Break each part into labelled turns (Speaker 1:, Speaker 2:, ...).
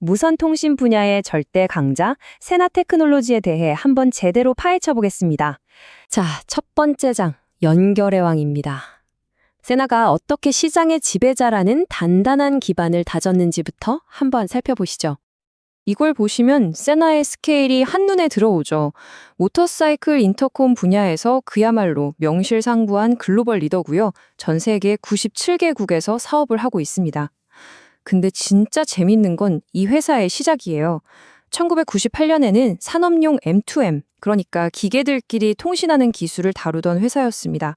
Speaker 1: 무선 통신 분야의 절대 강자 세나 테크놀로지에 대해 한번 제대로 파헤쳐 보겠습니다. 자, 첫 번째 장, 연결의 왕입니다. 세나가 어떻게 시장의 지배자라는 단단한 기반을 다졌는지부터 한번 살펴보시죠. 이걸 보시면 세나의 스케일이 한눈에 들어오죠. 모터사이클 인터콤 분야에서 그야말로 명실상부한 글로벌 리더고요. 전 세계 97개국에서 사업을 하고 있습니다. 근데 진짜 재밌는 건 이 회사의 시작이에요. 1998년에는 산업용 M2M, 그러니까 기계들끼리 통신하는 기술을 다루던 회사였습니다.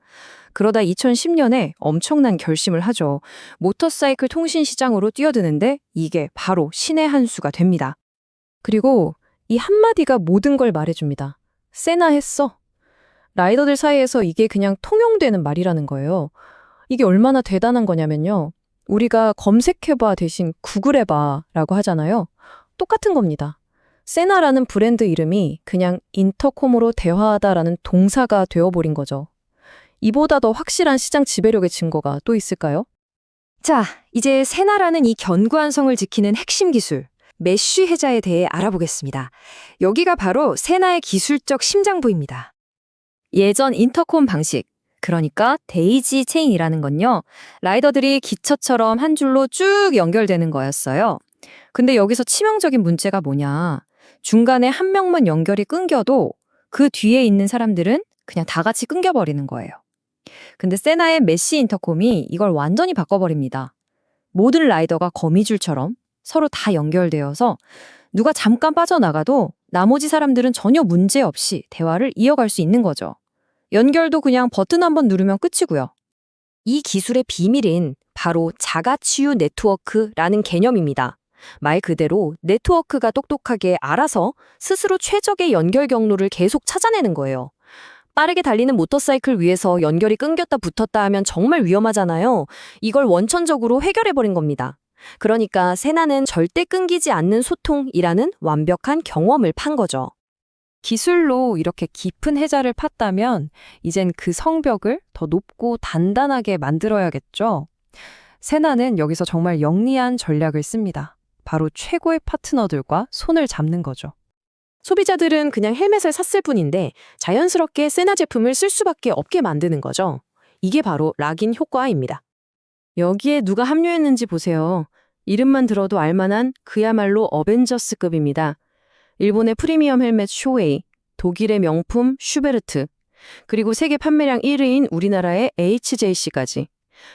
Speaker 1: 그러다 2010년에 엄청난 결심을 하죠. 모터사이클 통신 시장으로 뛰어드는데 이게 바로 신의 한 수가 됩니다. 그리고 이 한마디가 모든 걸 말해줍니다. 세나 했어. 라이더들 사이에서 이게 그냥 통용되는 말이라는 거예요. 이게 얼마나 대단한 거냐면요. 우리가 검색해봐 대신 구글해봐 라고 하잖아요. 똑같은 겁니다. 세나라는 브랜드 이름이 그냥 인터콤으로 대화하다라는 동사가 되어버린 거죠. 이보다 더 확실한 시장 지배력의 증거가 또 있을까요? 자, 이제 세나라는 이 견고한 성을 지키는 핵심 기술, 메쉬 해자에 대해 알아보겠습니다. 여기가 바로 세나의 기술적 심장부입니다. 예전 인터콤 방식, 그러니까 데이지 체인이라는 건요. 라이더들이 기처처럼 한 줄로 쭉 연결되는 거였어요. 근데 여기서 치명적인 문제가 뭐냐. 중간에 한 명만 연결이 끊겨도 그 뒤에 있는 사람들은 그냥 다 같이 끊겨버리는 거예요. 근데 세나의 메시 인터콤이 이걸 완전히 바꿔버립니다. 모든 라이더가 거미줄처럼 서로 다 연결되어서 누가 잠깐 빠져나가도 나머지 사람들은 전혀 문제 없이 대화를 이어갈 수 있는 거죠. 연결도 그냥 버튼 한번 누르면 끝이고요. 이 기술의 비밀은 바로 자가치유 네트워크라는 개념입니다. 말 그대로 네트워크가 똑똑하게 알아서 스스로 최적의 연결 경로를 계속 찾아내는 거예요. 빠르게 달리는 모터사이클 위에서 연결이 끊겼다 붙었다 하면 정말 위험하잖아요. 이걸 원천적으로 해결해버린 겁니다. 그러니까 세나는 절대 끊기지 않는 소통이라는 완벽한 경험을 판 거죠. 기술로 이렇게 깊은 해자를 팠다면 이젠 그 성벽을 더 높고 단단하게 만들어야겠죠. 세나는 여기서 정말 영리한 전략을 씁니다. 바로 최고의 파트너들과 손을 잡는 거죠. 소비자들은 그냥 헬멧을 샀을 뿐인데 자연스럽게 세나 제품을 쓸 수밖에 없게 만드는 거죠. 이게 바로 락인 효과입니다. 여기에 누가 합류했는지 보세요. 이름만 들어도 알만한 그야말로 어벤져스급입니다. 일본의 프리미엄 헬멧 쇼웨이, 독일의 명품 슈베르트, 그리고 세계 판매량 1위인 우리나라의 HJC까지.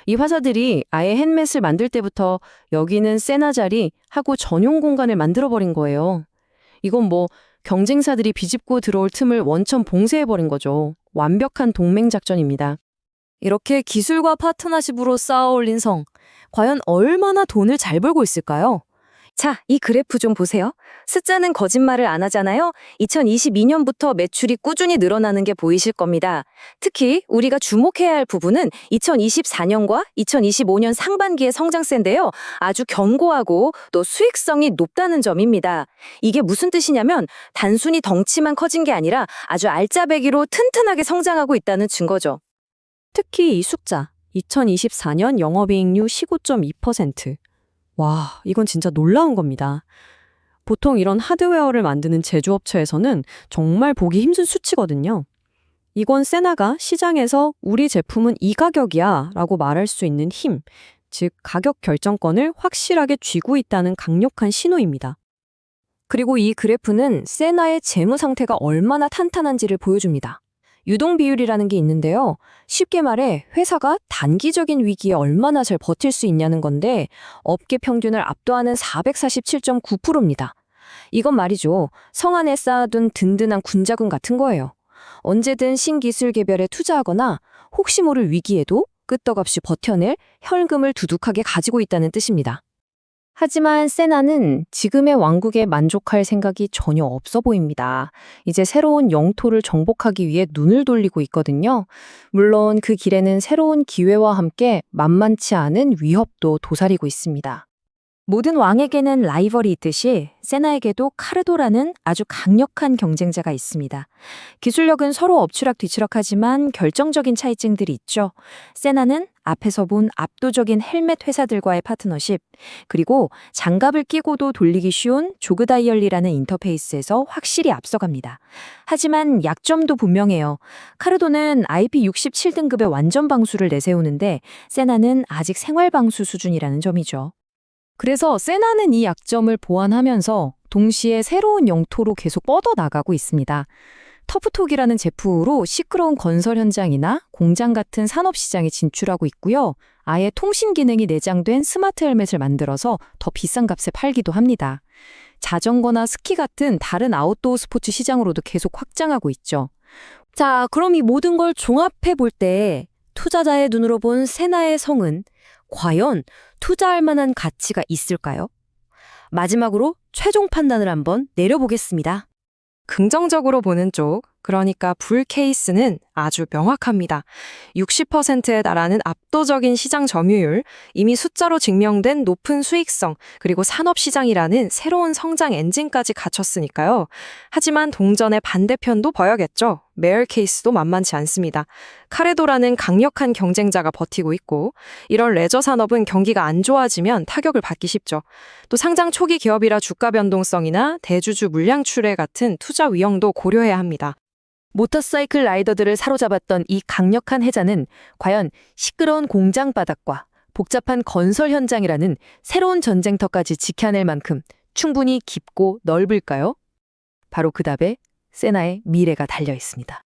Speaker 1: 이 화사들이 아예 헬멧을 만들 때부터 여기는 세나 자리 하고 전용 공간을 만들어버린 거예요. 이건 뭐 경쟁사들이 비집고 들어올 틈을 원천 봉쇄해버린 거죠. 완벽한 동맹 작전입니다. 이렇게 기술과 파트너십으로 쌓아 올린 성, 과연 얼마나 돈을 잘 벌고 있을까요? 자, 이 그래프 좀 보세요. 숫자는 거짓말을 안 하잖아요. 2022년부터 매출이 꾸준히 늘어나는 게 보이실 겁니다. 특히 우리가 주목해야 할 부분은 2024년과 2025년 상반기의 성장세인데요. 아주 견고하고 또 수익성이 높다는 점입니다. 이게 무슨 뜻이냐면 단순히 덩치만 커진 게 아니라 아주 알짜배기로 튼튼하게 성장하고 있다는 증거죠. 특히 이 숫자, 2024년 영업이익률 15.2%. 와, 이건 진짜 놀라운 겁니다. 보통 이런 하드웨어를 만드는 제조업체에서는 정말 보기 힘든 수치거든요. 이건 세나가 시장에서 우리 제품은 이 가격이야 라고 말할 수 있는 힘, 즉 가격 결정권을 확실하게 쥐고 있다는 강력한 신호입니다. 그리고 이 그래프는 세나의 재무 상태가 얼마나 탄탄한지를 보여줍니다. 유동 비율이라는 게 있는데요. 쉽게 말해 회사가 단기적인 위기에 얼마나 잘 버틸 수 있냐는 건데 업계 평균을 압도하는 447.9%입니다. 이건 말이죠. 성 안에 쌓아둔 든든한 군자군 같은 거예요. 언제든 신기술 개별에 투자하거나 혹시 모를 위기에도 끄떡없이 버텨낼 혈금을 두둑하게 가지고 있다는 뜻입니다. 하지만 세나는 지금의 왕국에 만족할 생각이 전혀 없어 보입니다. 이제 새로운 영토를 정복하기 위해 눈을 돌리고 있거든요. 물론 그 길에는 새로운 기회와 함께 만만치 않은 위협도 도사리고 있습니다. 모든 왕에게는 라이벌이 있듯이 세나에게도 카르도라는 아주 강력한 경쟁자가 있습니다. 기술력은 서로 엎치락 뒤치락하지만 결정적인 차이점들이 있죠. 세나는 앞에서 본 압도적인 헬멧 회사들과의 파트너십, 그리고 장갑을 끼고도 돌리기 쉬운 조그 다이얼리라는 인터페이스에서 확실히 앞서갑니다. 하지만 약점도 분명해요. 카르도는 IP67등급의 완전 방수를 내세우는데 세나는 아직 생활 방수 수준이라는 점이죠. 그래서 세나는 이 약점을 보완하면서 동시에 새로운 영토로 계속 뻗어나가고 있습니다. 터프톡이라는 제품으로 시끄러운 건설 현장이나 공장 같은 산업 시장에 진출하고 있고요. 아예 통신 기능이 내장된 스마트 헬멧을 만들어서 더 비싼 값에 팔기도 합니다. 자전거나 스키 같은 다른 아웃도어 스포츠 시장으로도 계속 확장하고 있죠. 자, 그럼 이 모든 걸 종합해 볼 때 투자자의 눈으로 본 세나의 성은 과연 투자할 만한 가치가 있을까요? 마지막으로 최종 판단을 한번 내려보겠습니다.
Speaker 2: 긍정적으로 보는 쪽, 그러니까 불 케이스는 아주 명확합니다. 60%에 달하는 압도적인 시장 점유율, 이미 숫자로 증명된 높은 수익성, 그리고 산업시장이라는 새로운 성장 엔진까지 갖췄으니까요. 하지만 동전의 반대편도 봐야겠죠. 메얼 케이스도 만만치 않습니다. 카레도라는 강력한 경쟁자가 버티고 있고, 이런 레저 산업은 경기가 안 좋아지면 타격을 받기 쉽죠. 또 상장 초기 기업이라 주가 변동성이나 대주주 물량 출회 같은 투자 위험도 고려해야 합니다.
Speaker 1: 모터사이클 라이더들을 사로잡았던 이 강력한 해자는 과연 시끄러운 공장 바닥과 복잡한 건설 현장이라는 새로운 전쟁터까지 지켜낼 만큼 충분히 깊고 넓을까요? 바로 그 답에 세나의 미래가 달려 있습니다.